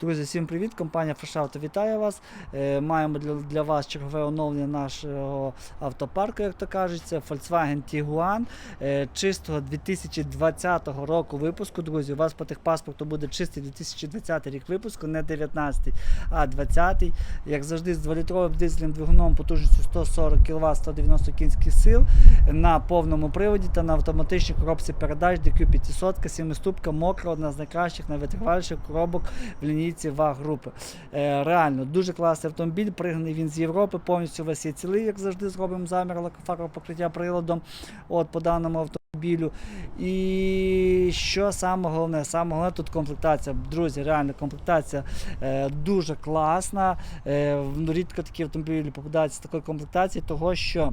Друзі, всім привіт! Компанія Фрешауто вітає вас. Е, Маємо для, для вас чергове оновлення нашого автопарку, як то кажуть. Це Volkswagen Tiguan е, чистого 2020 року випуску. Друзі, у вас по техпаспорту буде чистий 2020 рік випуску, не 19, а 20. Як завжди, з 2-літровим дизельним двигуном потужністю 140 кВт 190 кінських сил на повному приводі та на автоматичній коробці передач DQ500, 7 ступка, мокра, одна з найкращих, найвитриваліших коробок в лінійці ВАГ групи. Е, реально, дуже класний автомобіль, пригнаний він з Європи, повністю весь є цілий, як завжди, зробимо замір лакофарового приладом от, по даному автомобілю. І що саме головне? Саме головне тут комплектація. Друзі, реально комплектація е, дуже класна. Е, ну, рідко такі автомобілі попадаються з такої комплектації, того що.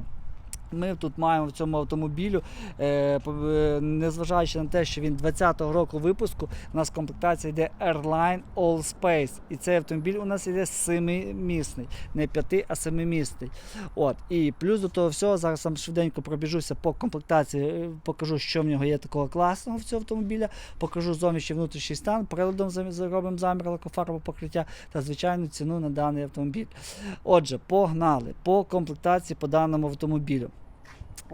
Ми тут маємо в цьому автомобілю, е, е, незважаючи на те, що він 20-го року випуску, у нас комплектація йде Airline All Space. І цей автомобіль у нас йде семимісний, не п'яти, а семимісний. От. І плюс до того всього, зараз сам швиденько пробіжуся по комплектації, е, покажу, що в нього є такого класного в цього автомобіля, покажу зовнішній внутрішній стан, приладом зробимо замір лакофарового покриття та звичайну ціну на даний автомобіль. Отже, погнали по комплектації по даному автомобілю.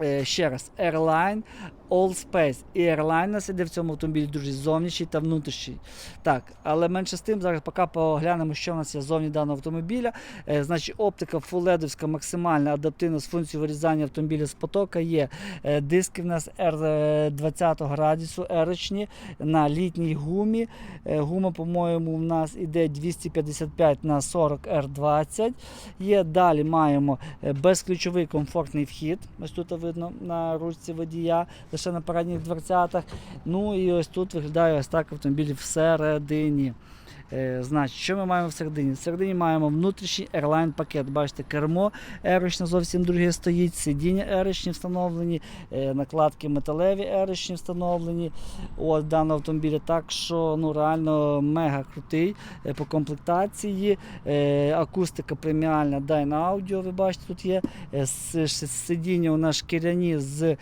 Е, ще раз, Airline All Space. І Airline іде в цьому автомобілі дуже зовнішній та внутрішній. Так, але менше з тим, зараз поки поглянемо, що в нас є зовні даного автомобіля. Е, значить, оптика фуледовська максимальна адаптивна з функцією вирізання автомобіля з потока є. Е, диски в нас R20 радіусу, ерочні на літній гумі. Е, гума, по-моєму, в нас іде 255 на 40 R20. Є далі маємо е, безключовий комфортний вхід. Ось тут видно на ручці водія, лише на передніх дверцятах. Ну і ось тут виглядає ось так автомобіль всередині. Е, значить, що ми маємо всередині? Всередині маємо внутрішній airline пакет. Бачите, кермо ерочне зовсім друге стоїть, сидіння ерочні встановлені, е, накладки металеві ерочні встановлені. От даного автомобіля. Так що ну, реально мега крутий е, по комплектації. Акустика преміальна Dyna Audio, ви бачите, тут є. Сидіння у нас шкіряні з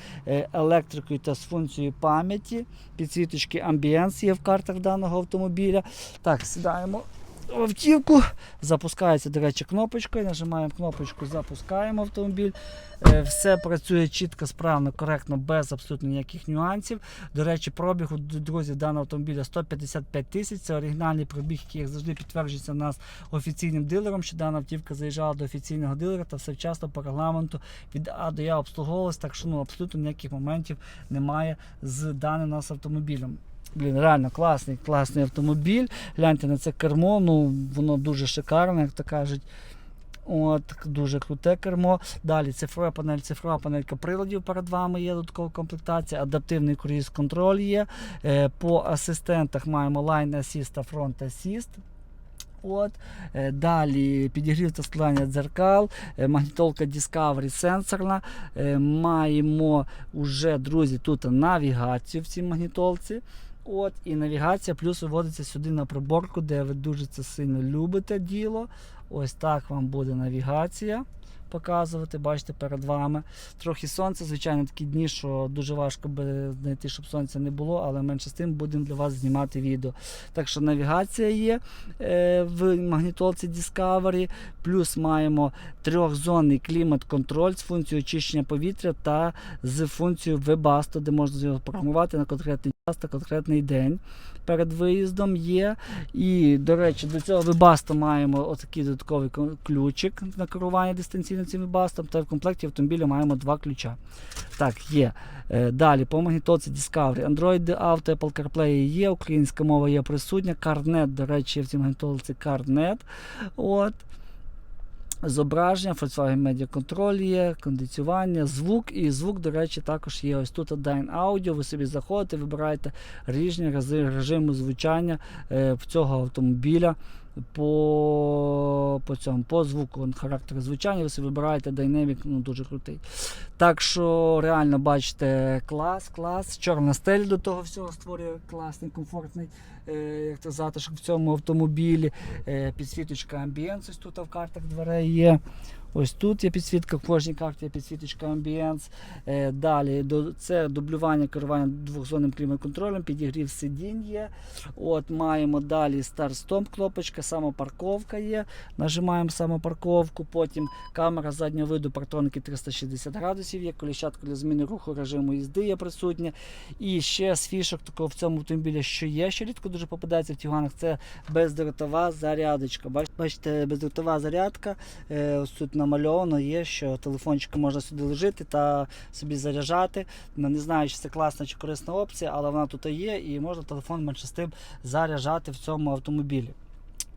електрикою та з функцією пам'яті. Підсвіточки Ambience є в картах даного автомобіля. Так, сідаємо в автівку. Запускається, до речі, кнопочкою. Нажимаємо кнопочку, запускаємо автомобіль. Е, Все працює чітко, справно, коректно, без абсолютно ніяких нюансів. До речі, пробіг у д- друзі даного автомобіля 155 тисяч. Це оригінальний пробіг, який як завжди підтверджується нас офіційним дилером, що дана автівка заїжджала до офіційного дилера та все вчасно по регламенту від А до Я обслуговувалась, так що ну, абсолютно ніяких моментів немає з даним нас автомобілем. Блін, реально класний, класний автомобіль. Гляньте на це кермо, ну воно дуже шикарне, як то кажуть. От, дуже круте кермо. Далі цифрова панель, цифрова панелька приладів перед вами є додаткова комплектація, адаптивний круїз контроль є. Е, По асистентах маємо Line Assist та Front Assist. От. Е, Далі підігрів та складання дзеркал, е, магнітолка Discovery сенсорна. Маємо уже, друзі, тут навігацію в цій магнітолці. От, і навігація плюс виводиться сюди на приборку, де ви дуже це сильно любите діло. Ось так вам буде навігація показувати, бачите, перед вами. Трохи сонця, звичайно, такі дні, що дуже важко би знайти, щоб сонця не було, але менше з тим будемо для вас знімати відео. Так що навігація є е, в магнітолці Discovery, плюс маємо трьохзонний клімат-контроль з функцією очищення повітря та з функцією Webasto, де можна його програмувати на конкретний час та конкретний день. Перед виїздом є. І, до речі, до цього Webasto маємо отакий додатковий ключик на керування дистанційним цим Webasto, та в комплекті автомобіля маємо два ключа. Так, є. Е, Далі по магнітолці Discovery. Android Auto, Apple CarPlay є, українська мова є присутня. CarNet, до речі, в цій магнітолці CarNet. От. Зображення, Volkswagen Media Control є, кондиціювання, звук. І звук, до речі, також є. Ось тут Dyne Audio. Ви собі заходите, вибираєте різні режими звучання е, цього автомобіля. По, по цьому, по звуку характер звучання, ви вибираєте Dynamic, ну дуже крутий. Так що реально бачите клас, клас. Чорна стель до того всього створює класний, комфортний е, як то затишок в цьому автомобілі. Е, Підсвіточка амбієнс ось тут в картах дверей є. Ось тут є підсвітка, в кожній карті є підсвіточка амбієнс. Е, Далі це дублювання керування двохзонним клімат-контролем, підігрів сидінь є. От Маємо далі старт-стоп кнопочка, самопарковка є. Нажимаємо самопарковку, потім камера заднього виду, партроники 360 градусів є, коліщатка для зміни руху режиму їзди є присутня. І ще з фішок такого в цьому автомобілі, що є, що рідко дуже попадається в Тігуанах, це бездротова зарядочка. Бачите, бездротова зарядка. Е, Ось тут намальовано є, що телефончик можна сюди лежити та собі заряджати. Не знаю, чи це класна чи корисна опція, але вона тут є і можна телефон менше заряджати в цьому автомобілі.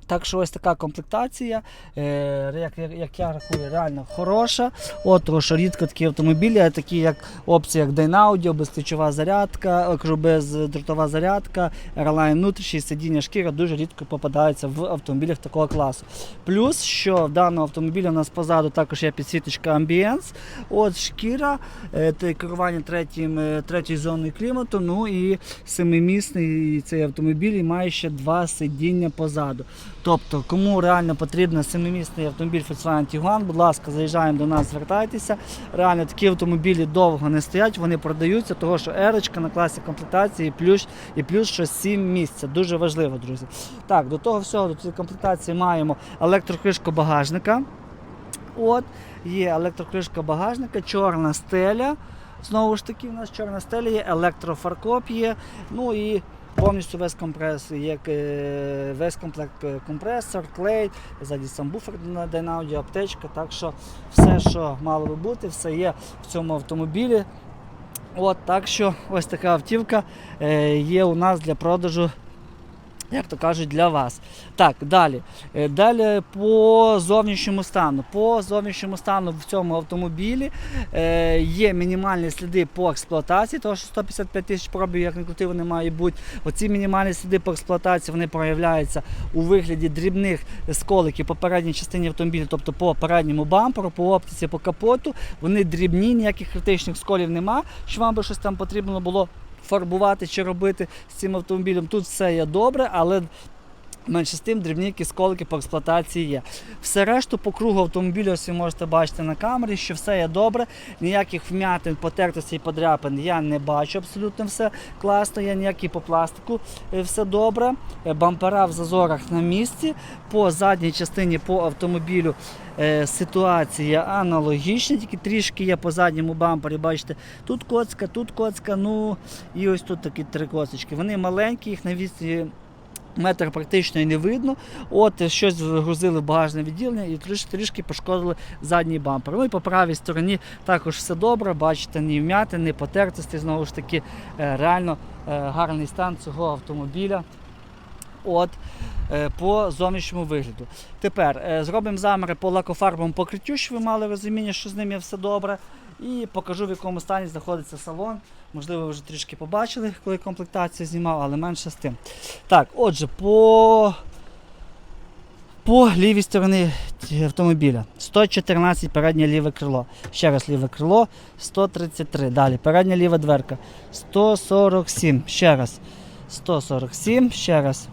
Так що ось така комплектація, е, як, як, я рахую, реально хороша. От, тому що рідко такі автомобілі, такі як опції, як Dynaaudio, безключова зарядка, е, бездротова зарядка, Airline внутрішнє сидіння шкіра дуже рідко попадаються в автомобілях такого класу. Плюс, що в даному автомобілі у нас позаду також є підсвіточка Ambience, от шкіра, е, керування третім, третьою зоною клімату, ну і семимісний цей автомобіль і має ще два сидіння позаду. Тобто, кому реально потрібен семимісний автомобіль Volkswagen Tiguan, будь ласка, заїжджаємо до нас, звертайтеся. Реально такі автомобілі довго не стоять, вони продаються, того що ерочка на класі комплектації плюс, і плюс що 7 місць. Дуже важливо, друзі. Так, до того всього, до цієї комплектації маємо електрокришку багажника. От, є електрокришка багажника, чорна стеля. Знову ж таки, у нас чорна стеля є, електрофаркоп є. Ну і повністю весь компрес, як е, весь комплект е, компресор, клей, ззаді сам буфер на Dynaaudio, аптечка. Так що все, що мало би бути, все є в цьому автомобілі. От, так що ось така автівка е, є у нас для продажу. Як то кажуть, для вас. Так, далі. Е, Далі по зовнішньому стану. По зовнішньому стану в цьому автомобілі е, є мінімальні сліди по експлуатації, тому що 155 тисяч пробів, як не крути, вони мають бути. Оці мінімальні сліди по експлуатації вони проявляються у вигляді дрібних сколиків по передній частині автомобіля, тобто по передньому бамперу, по оптиці, по капоту. Вони дрібні, ніяких критичних сколів нема. Що вам би щось там потрібно було фарбувати чи робити з цим автомобілем. Тут все є добре, але менше з тим дрібні якісь по експлуатації є. Все решту по кругу автомобіля, ось ви можете бачити на камері, що все є добре, ніяких вмятин, потертостей, подряпин я не бачу. Абсолютно все класно, є ніякі по пластику, е, все добре. Е, Бампера в зазорах на місці. По задній частині по автомобілю е, ситуація аналогічна, тільки трішки є по задньому бампері. Бачите, тут коцка, тут коцка, ну і ось тут такі три косочки. Вони маленькі, їх на відстані метр практично і не видно. От щось вгрузили в багажне відділення і трішки, трішки пошкодили задній бампер. Ну і по правій стороні також все добре. Бачите, ні вмяти, ні потертості. Знову ж таки, е, реально е, гарний стан цього автомобіля. От е, по зовнішньому вигляду. Тепер зробимо заміри по лакофарбовому покриттю, щоб ви мали розуміння, що з ним є все добре. І покажу, в якому стані знаходиться салон. Можливо, ви вже трішки побачили, коли комплектацію знімав, але менше з тим. Так, отже, по, по лівій стороні автомобіля 114 переднє ліве крило. Ще раз ліве крило 133. Далі передня ліва дверка 147. Ще раз 147. Ще раз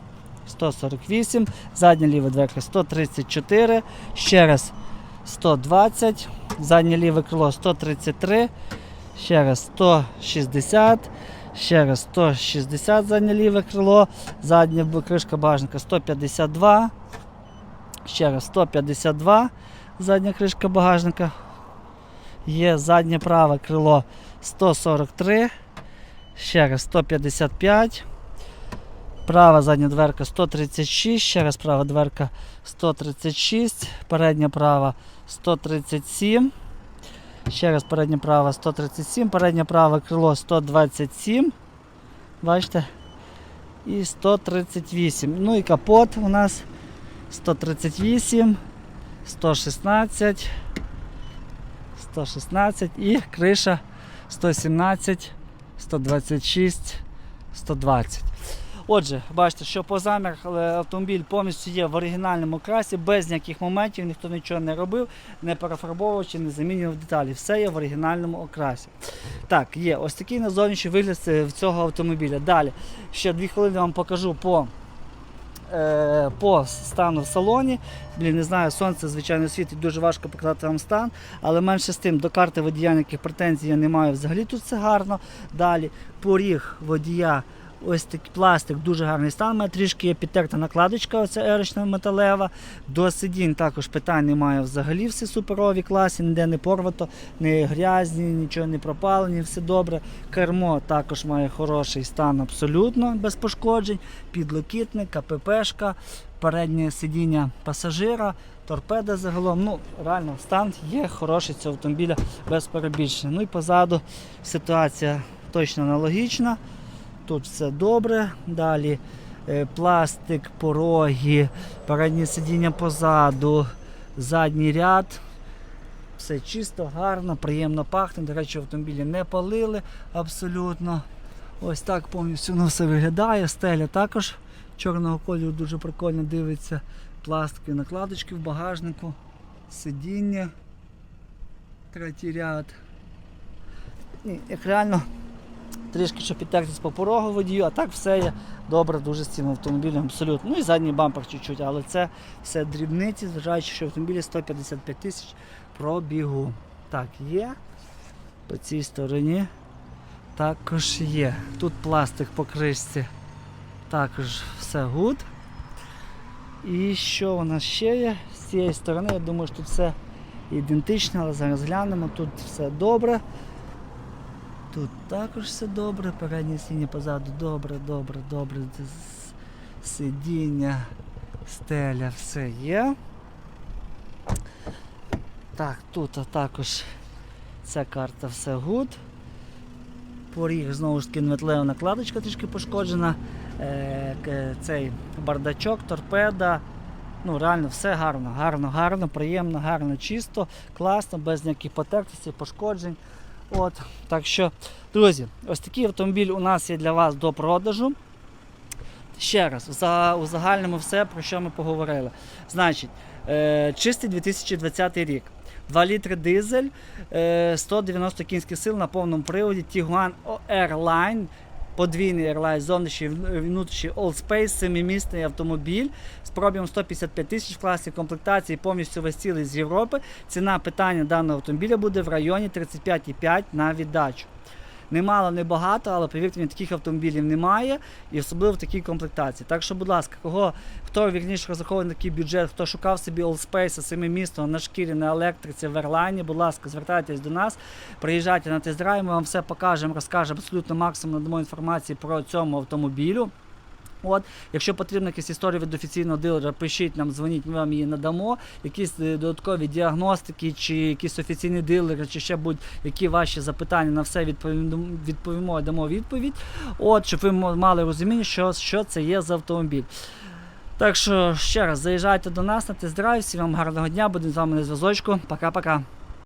148. Задня ліва дверка 134. Ще раз 120. Заднє ліве крило 133. Ще раз 160. Ще раз 160 заднє ліве крило. Задня кришка багажника 152. Ще раз 152. Задня кришка багажника. Є заднє праве крило 143. Ще раз 155. Права задня дверка 136. Ще раз права дверка 136. Передня права 137. Ще раз передня права 137, переднє праве крило 127. Бачите? І 138. Ну і капот у нас 138, 116, 116 і криша 117, 126, 120. Отже, бачите, що по замірах автомобіль повністю є в оригінальному красі, без ніяких моментів, ніхто нічого не робив, не перефарбовував чи не замінював деталі. Все є в оригінальному окрасі. Так, є ось такий на зовнішній вигляд в цього автомобіля. Далі, ще дві хвилини вам покажу по, е, по стану в салоні. Блін, не знаю, сонце, звичайно, світить, дуже важко показати вам стан, але менше з тим до карти водія ніяких претензій я не маю. Взагалі тут все гарно. Далі поріг водія. Ось такий пластик, дуже гарний стан. Мене трішки є підтерта накладочка, оця ерочна металева. До сидінь також питань немає взагалі. Всі суперові класі, ніде не порвато, не грязні, нічого не пропалені, все добре. Кермо також має хороший стан абсолютно без пошкоджень. Підлокітник, КППшка, переднє сидіння пасажира, торпеда загалом. Ну, реально, стан є хороший цього автомобіля без перебільшення. Ну і позаду ситуація точно аналогічна. Тут все добре. Далі е, пластик, пороги, переднє сидіння позаду, задній ряд. Все чисто, гарно, приємно пахне. До речі, автомобілі не палили абсолютно. Ось так повністю воно все виглядає. Стеля також чорного кольору дуже прикольно дивиться. Пластикові накладочки в багажнику, сидіння, третій ряд. Як реально трішки ще підтертись по порогу водію, а так все є добре дуже з цим автомобілем, абсолютно. Ну і задній бампер чуть-чуть, але це все дрібниці, зважаючи, що автомобілі 155 тисяч пробігу. Так, є. По цій стороні також є. Тут пластик по кришці. Також все гуд. І що у нас ще є? З цієї сторони, я думаю, що тут все ідентично, але зараз глянемо. Тут все добре. Тут також все добре, переднє сидіння позаду добре, добре, добре. Сидіння, стеля, все є. Так, тут також ця карта все гуд. Поріг знову ж таки метлева накладочка трішки пошкоджена. Е, цей бардачок, торпеда. Ну, реально все гарно, гарно, гарно, приємно, гарно, чисто, класно, без ніяких потертостей, пошкоджень. От, так що, друзі, ось такий автомобіль у нас є для вас до продажу. Ще раз, за, у загальному все, про що ми поговорили. Значить, е, чистий 2020 рік. 2 літри дизель, е, 190 кінських сил на повному приводі, Tiguan Airline, подвійний Airline, зовнішній внутрішній All Space, семимісний автомобіль з пробігом 155 тисяч в класі комплектації, повністю весь цілий з Європи. Ціна питання даного автомобіля буде в районі 35,5 на віддачу. Немало, не багато, але повірте мені, таких автомобілів немає, і особливо в такій комплектації. Так що, будь ласка, кого хто вірніше розрахований на такий бюджет, хто шукав собі Allspace, містом на шкірі, на електриці, в Ерлайні, будь ласка, звертайтесь до нас, приїжджайте на тест-драйв, ми вам все покажемо, розкажемо абсолютно максимум надамо інформації про цьому автомобілю. От, якщо потрібна якась історія від офіційного дилера, пишіть нам, дзвоніть, ми вам її надамо. Якісь е, додаткові діагностики, чи якісь офіційні дилери, чи ще будь-які ваші запитання на все відповімо, відповімо, дамо відповідь. От, щоб ви мали розуміння, що, що це є за автомобіль. Так що ще раз заїжджайте до нас на тест-драйв. Всім вам гарного дня, будемо з вами на зв'язочку. Пока-пока.